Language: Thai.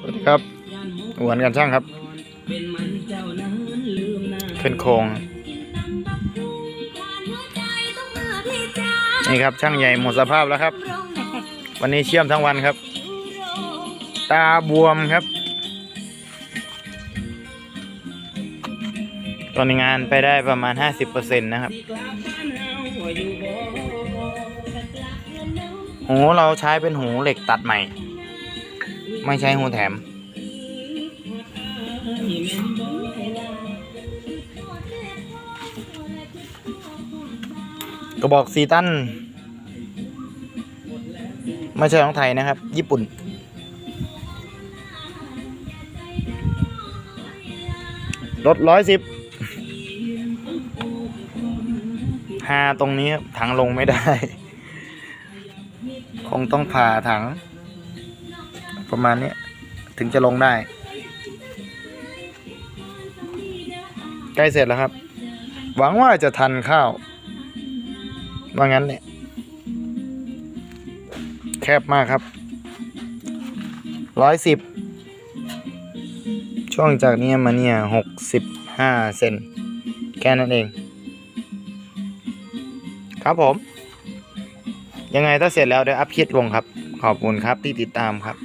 สวัสดีครับหวนกันช่างครับ ขึ้นโครงนี่ครับช่างใหญ่หมดสภาพแล้วครับ วันนี้เชื่อมทั้งวันครับ ตาบวมครับ ตอนนี้งานไปได้ประมาณ 50%นะครับหูเราใช้เป็นหูเหล็กตัดใหม่ ไม่ใช้หูแถม กระบอกซีตันไม่ใช่ของไทยนะครับ ญี่ปุ่นลดร้อยสิบหาตรงนี้ครับถังลงไม่ได้ คงต้องผ่าถัง ประมาณนี้ถึงจะลงได้ ใกล้เสร็จแล้วครับ หวังว่าจะทันข้าว ว่างั้นเนี่ย แคบมากครับ ร้อยสิบ ช่วงจากนี้มาเนี่ยหกสิบห้าเซน แค่นั้นเอง ครับผม ยังไงถ้าเสร็จแล้วเดี๋ยวอัพคลิปลงครับ ขอบคุณครับที่ติดตามครับ